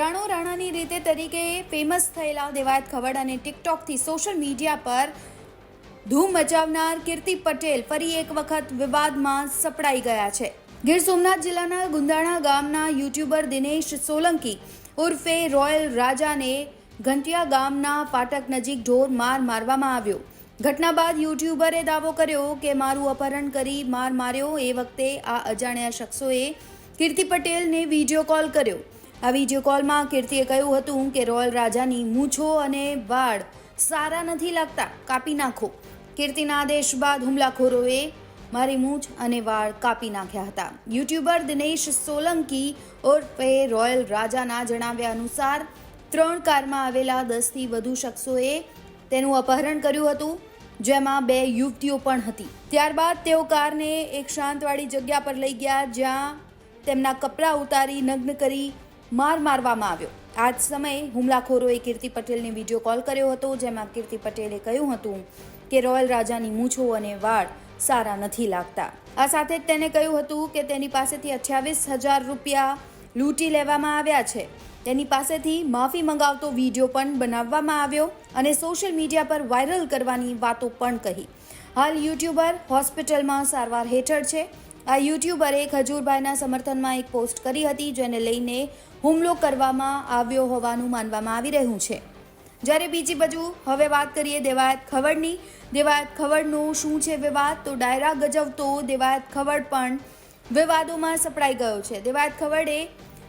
અભિનેતે તરીકે ફેમસ થયેલા દેવાયત ખવડ અને ટિકટોકથી સોશિયલ મીડિયા પર ધૂમ મચાવનાર કીર્તિ પટેલ ફરી એક વખત વિવાદમાં સપડાઈ ગયા છે. ગીર સોમનાથ જિલ્લાના ગુંદાણા ગામના યુટ્યુબર દિનેશ સોલંકી ઉર્ફે રોયલ રાજાને ઘંટિયા ગામના ફાટક નજીક ઢોર માર મારવામાં આવ્યો. ઘટના બાદ યુટ્યુબરે દાવો કર્યો કે મારું અપહરણ કરી માર માર્યો. એ વખતે આ અજાણ્યા શખ્સોએ કીર્તિ પટેલને વીડિયો કોલ કર્યો. આ વીડિયો કોલમાં કીર્તિએ કહ્યું હતું કે રોયલ રાજાની મૂછો અને વાળ સારા નથી લાગતા, કાપી નાખો. કીર્તિના આદેશ બાદ હુમલાખોરોએ મારી મૂછ અને વાળ કાપી નાખ્યા હતા. યુટ્યુબર દિનેશ સોલંકી ઉર્ફે રોયલ રાજાના જણાવ્યા અનુસાર, ત્રણ કારમાં આવેલા દસથી વધુ શખ્સોએ તેનું અપહરણ કર્યું હતું, જેમાં બે યુવતીઓ પણ હતી. ત્યારબાદ તેઓ કારને એક શાંતવાળી જગ્યા પર લઈ ગયા, જ્યાં તેમના કપડાં ઉતારી નગ્ન કરી માર મારવામાં આવ્યો. આ જ સમયે હુમલાખોરોએ કીર્તિ પટેલને વીડિયો કોલ કર્યો હતો, જેમાં કીર્તિ પટેલે કહ્યું હતું કે, રોયલ રાજાની મૂછો અને વાળ સારા નથી લાગતા. આ સાથે જ તેને કહ્યું હતું કે, તેની પાસેથી અઠ્યાવીસ હજાર રૂપિયા લૂંટી લેવામાં આવ્યા છે. તેની પાસેથી માફી મંગાવતો વીડિયો પણ બનાવવામાં આવ્યો અને સોશિયલ મીડિયા પર વાયરલ કરવાની વાતો પણ કહી. હાલ યુટ્યુબર હોસ્પિટલમાં સારવાર હેઠળ છે. આ યુટ્યુબરે ખજૂરભાઈના સમર્થનમાં એક પોસ્ટ કરી હતી, જેને લઈને હુમલો કરવામાં આવ્યો હોવાનું માનવામાં આવી રહ્યું છે. જ્યારે બીજી બાજુ હવે વાત કરીએ દેવાયત ખવડની. દેવાયત ખવડનું શું છે વિવાદ? તો ડાયરા ગજવતો દેવાયત ખવડ પણ વિવાદોમાં સપડાઈ ગયો છે. દેવાયત ખવડે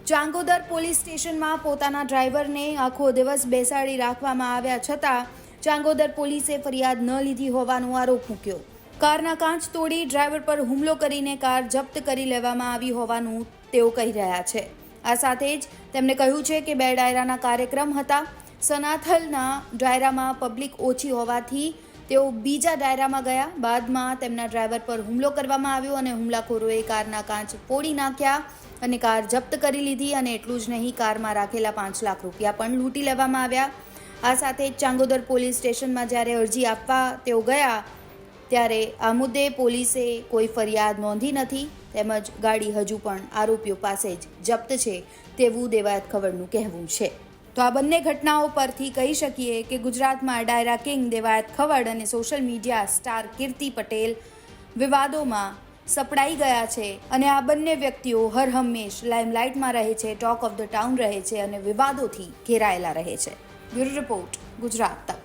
ચાંગોદર પોલીસ સ્ટેશનમાં પોતાના ડ્રાઈવરને આખો દિવસ બેસાડી રાખવામાં આવ્યા છતાં ચાંગોદર પોલીસે ફરિયાદ ન લીધી હોવાનો આરોપ મૂક્યો. કારના કાચ તોડી ડ્રાઈવર પર હુમલો કરીને કાર જપ્ત કરી લેવામાં આવી હોવાનું તેઓ કહી રહ્યા છે. આ સાથે જ તેમણે કહ્યું છે કે બે ડાયરાના કાર્યક્રમ હતા. સનાથલના ડાયરામાં પબ્લિક ઓછી હોવાથી તેઓ બીજા ડાયરામાં ગયા. બાદમાં તેમના ડ્રાઈવર પર હુમલો કરવામાં આવ્યો અને હુમલાખોરોએ કારના કાચ ફોડી નાખ્યા અને કાર જપ્ત કરી લીધી અને એટલું જ નહીં, કારમાં રાખેલા પાંચ લાખ રૂપિયા પણ લૂંટી લેવામાં આવ્યા. આ સાથે ચાંગોદર પોલીસ સ્ટેશનમાં જ્યારે અરજી આપવા તેઓ ગયા ત્યારે આ મુદ્દે પોલીસે કોઈ ફરિયાદ નોંધી નથી, તેમજ ગાડી હજુ પણ આરોપીઓ પાસે જ જપ્ત છે તેવું દેવાયત ખબરનું કહેવું છે. તો આ બંને ઘટનાઓ પરથી કહી શકીએ કે ગુજરાતમાં ડાયરા કિંગ, દેવાયત ખવડ અને social media star Kirti Patel વિવાદોમાં સપડાઈ ગયા છે અને આ બંને વ્યક્તિઓ હર હંમેશ લાઇમલાઇટમાં રહે છે, ટોક ઓફ ધ ટાઉન રહે છે અને વિવાદોથી ઘેરાયેલા રહે છે. Bureau report, Gujarat.